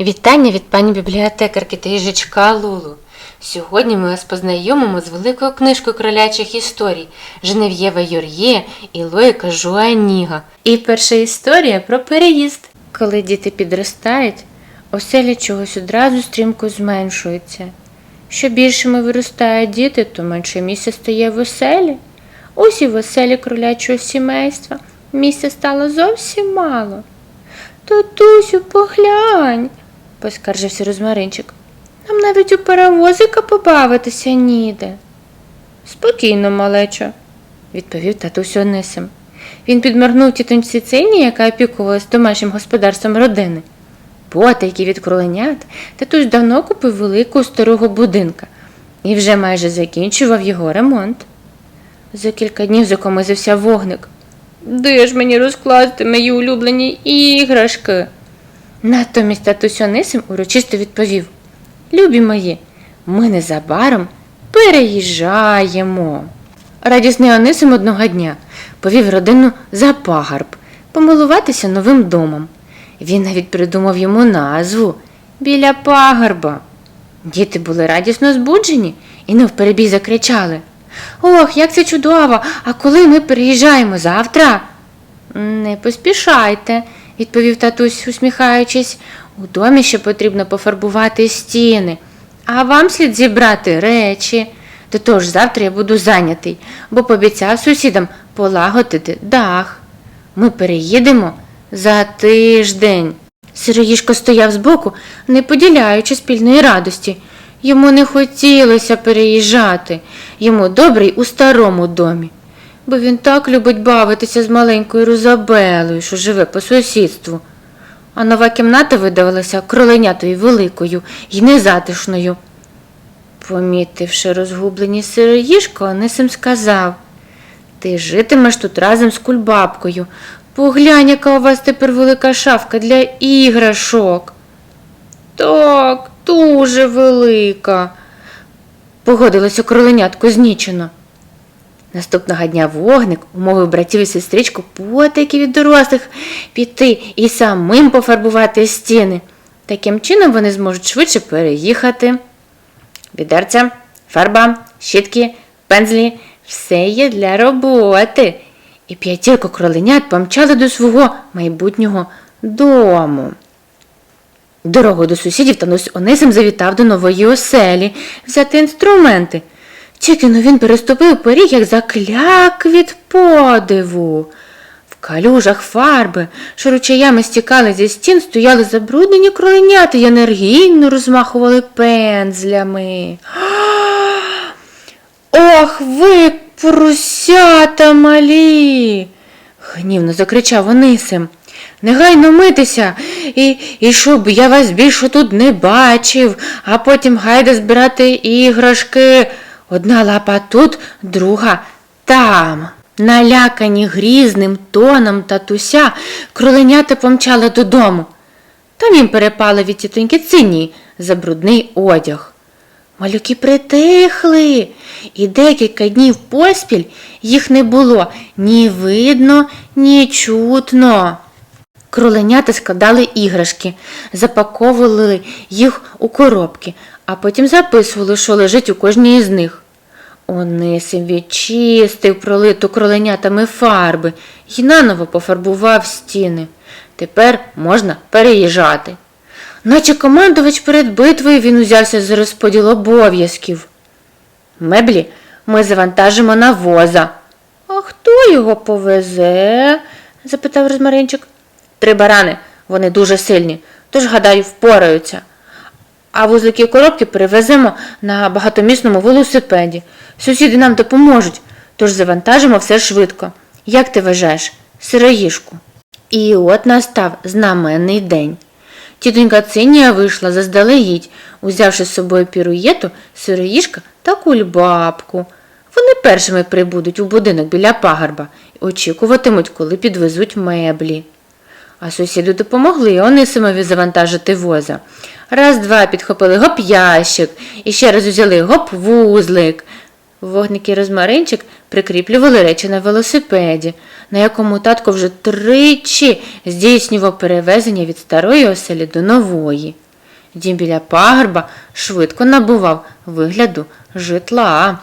Вітання від пані бібліотекарки та їжачка Лулу. Сьогодні ми вас познайомимо з великою книжкою кролячих історій Женев'єва Юр'є і Лоїка Жуаніга. І перша історія про переїзд. Коли діти підростають, оселя чогось одразу стрімко зменшується. Що більшими виростають діти, то менше місця стає в оселі. Ось і в оселі кролячого сімейства місця стало зовсім мало. Татусю, поглянь, поскаржився розмаринчик. Нам навіть у паровозика побавитися ніде. Спокійно, малечо, відповів татусь Онисим. Він підморгнув тітоньці Цині, яка опікувалась домашнім господарством родини. Потайки від кроленят татусь давно купив великого старого будинка і вже майже закінчував його ремонт. За кілька днів закомизився вогник. Де ж мені розкласти мої улюблені іграшки? Натомість татусь Онисим урочисто відповів Любі мої, ми незабаром переїжджаємо. Радісний Онисим одного дня повів родину за пагорб помилуватися новим домом. Він навіть придумав йому назву біля пагорба. Діти були радісно збуджені і навперебій закричали Ох, як це чудово! А коли ми переїжджаємо завтра? Не поспішайте, відповів татусь, усміхаючись. У домі ще потрібно пофарбувати стіни, а вам слід зібрати речі. До того ж, завтра я буду зайнятий, бо пообіцяв сусідам полагодити дах. Ми переїдемо за тиждень. Сироїшко стояв збоку, не поділяючи спільної радості. Йому не хотілося переїжджати, йому добре й у старому домі, бо він так любить бавитися з маленькою Розабелою, що живе по сусідству. А нова кімната видавалася кроленятою великою і незатишною. Помітивши розгублені сироїшко, Онисим сказав Ти житимеш тут разом з кульбабкою. Поглянь, яка у вас тепер велика шафка для іграшок. Так, дуже велика, погодилося кроленятко знічено. Наступного дня вогник умовив братів і сестричку потайки від дорослих піти і самим пофарбувати стіни. Таким чином вони зможуть швидше переїхати. Відерця, фарба, щітки, пензлі все є для роботи. І п'ятірку кроленят помчали до свого майбутнього дому. Дорогою до сусідів Танусь Онисим завітав до нової оселі взяти інструменти. Тільки но він переступив поріг, як закляк від подиву. В калюжах фарби, що ручаями стікали зі стін, стояли забруднені кроленята й енергійно розмахували пензлями. Ох, ви, поросята малі. гнівно закричав Онисим. Негайно митися, і, і щоб я вас більше тут не бачив, а потім гайда збирати іграшки. Одна лапа тут, друга там. Налякані грізним тоном татуся, кроленята помчали додому. Там їм перепали від тітоньки цині за брудний одяг. Малюки притихли, і декілька днів поспіль їх не було ні видно, ні чутно. Кроленята складали іграшки, запаковували їх у коробки, а потім записували, що лежить у кожній із них. Онисим відчистив пролиту кроленятами фарби і наново пофарбував стіни. Тепер можна переїжджати. Наче командувач перед битвою він узявся за розподіл обов'язків. Меблі ми завантажимо на воза. А хто його повезе? запитав розмаринчик. Три барани, вони дуже сильні, тож, гадаю, впораються. А вузлики коробки перевеземо на багатомісному велосипеді. Сусіди нам допоможуть, тож завантажимо все швидко. Як ти вважаєш, сироїшку? І от настав знаменний день. Тітонька Цинія вийшла заздалегідь, узявши з собою піруєту, сироїшка та кульбабку. Вони першими прибудуть у будинок біля пагорба і очікуватимуть, коли підвезуть меблі. А сусіди допомогли Онисимові завантажити воза. Раз-два підхопили гоп ящик і ще раз узяли гоп вузлик. Вогник і розмаринчик прикріплювали речі на велосипеді, на якому татко вже тричі здійснював перевезення від старої оселі до нової. Дім біля пагорба швидко набував вигляду житла.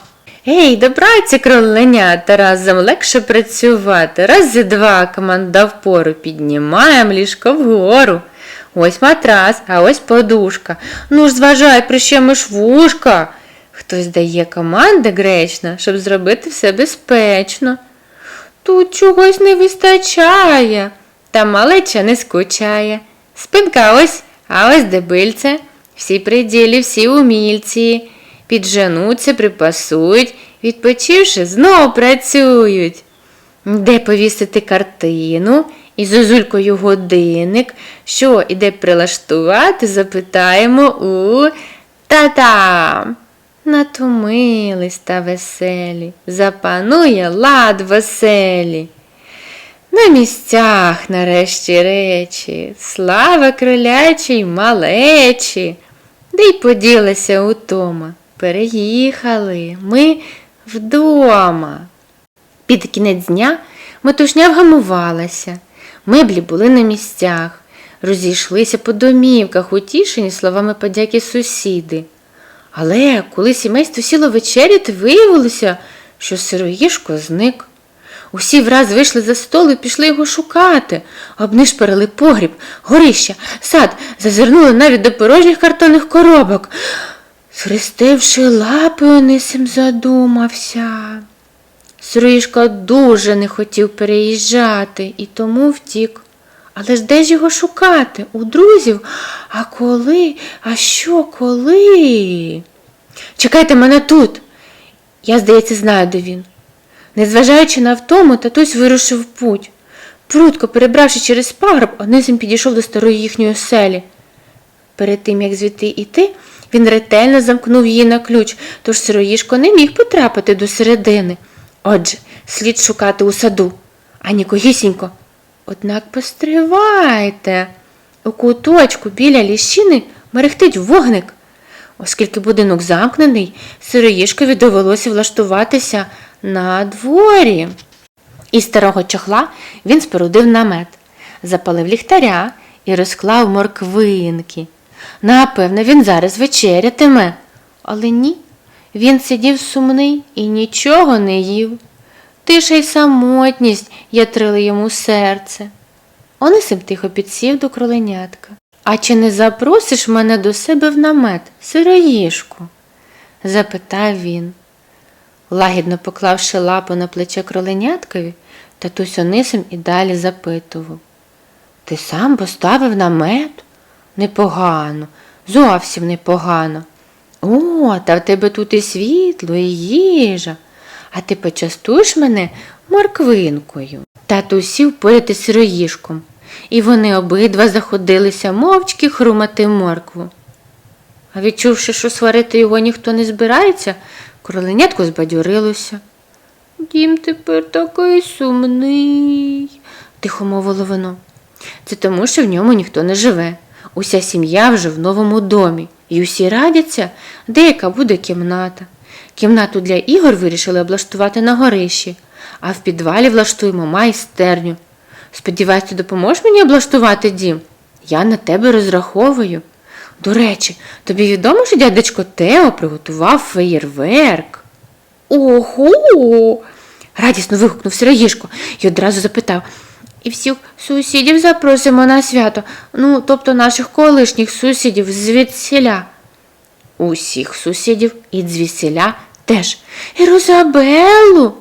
Ей, добраться кроленята, разом легше працювати. Раз за два команда впору піднімаємо ліжко вгору. Ось матрас, а ось подушка. Ну ж зважай, прищемиш вушка. Хтось дає команди гречно, щоб зробити все безпечно. Тут чогось не вистачає, та малеча не скучає. Спинка ось, а ось дебильце. Всі при ділі, всі умільці. Підженуться, припасують, відпочивши, знов працюють. Де повісити картину і зозулькою годинник, що і де прилаштувати, запитаємо у та-там. Натомились та веселі, запанує лад веселі. На місцях нарешті речі, слава кролячій малечі, де й поділася утома. Переїхали ми вдома. Під кінець дня метушня вгамувалася, меблі були на місцях, розійшлися по домівках, утішені словами подяки сусіди. Але коли сімейство сіло вечеряти, виявилося, що сироїшко зник. Усі враз вийшли за стол і пішли його шукати, обнишпорили погріб, горища, сад, зазирнули навіть до порожніх картонних коробок. Схрестивши лапи, Онисим задумався. Сироїшка дуже не хотів переїжджати і тому втік. Але ж де ж його шукати? У друзів? А коли? А що коли? Чекайте мене тут. Я, здається, знаю, де він. Незважаючи на втому, татусь вирушив в путь. Прудко перебравши через пагреб, Онисим підійшов до старої їхньої оселі. Перед тим, як звідти йти, він ретельно замкнув її на ключ, тож сироїшко не міг потрапити до середини. Отже, слід шукати у саду, а нікогісінько. Однак постривайте. У куточку біля ліщини мерехтить вогник. Оскільки будинок замкнений, сироїшкові довелося влаштуватися на дворі. Із старого чохла він спорудив намет, запалив ліхтаря і розклав морквинки. Напевно, він зараз вечерятиме. Але ні, він сидів сумний і нічого не їв. Тиша й самотність ятрили йому серце. Онисим тихо підсів до кроленятка. А чи не запросиш мене до себе в намет, сироїшку? запитав він. Лагідно поклавши лапу на плече кроленяткові, татусь Онисим і далі запитував. Ти сам поставив намет? Непогано, зовсім непогано. О, та в тебе тут і світло, і їжа. А ти почастуєш мене морквинкою. Тато сів поряд із сироїшком, і вони обидва заходилися мовчки хрумати моркву. А відчувши, що сварити його ніхто не збирається, кроленятко збадьорилося. Дім тепер такий сумний, тихо мовило воно. Це тому, що в ньому ніхто не живе. Уся сім'я вже в новому домі, і усі радяться, де яка буде кімната. Кімнату для ігор вирішили облаштувати на горищі, а в підвалі влаштуємо майстерню. Сподіваюсь, ти допоможеш мені облаштувати дім? Я на тебе розраховую. До речі, тобі відомо, що дядечко Тео приготував феєрверк? Ого. радісно вигукнув Сироїшко і одразу запитав. І всіх сусідів запросимо на свято, ну, тобто наших колишніх сусідів звідсіля. Усіх сусідів і звідсіля теж. І Розабелу.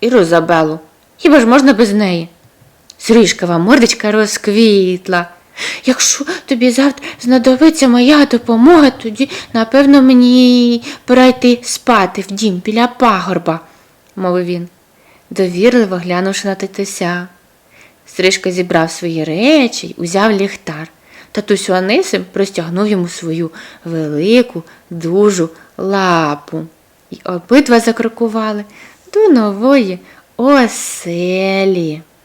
І Розабелу. Хіба ж можна без неї? Сришкова мордочка розквітла. Якщо тобі завтра знадобиться моя допомога, тоді, напевно, мені пора спати в дім біля пагорба, мовив він, довірливо глянувши на тетуся. Стрижка зібрав свої речі й узяв ліхтар. Татусю Анисим простягнув йому свою велику, дужу лапу. І обидва закрокували до нової оселі.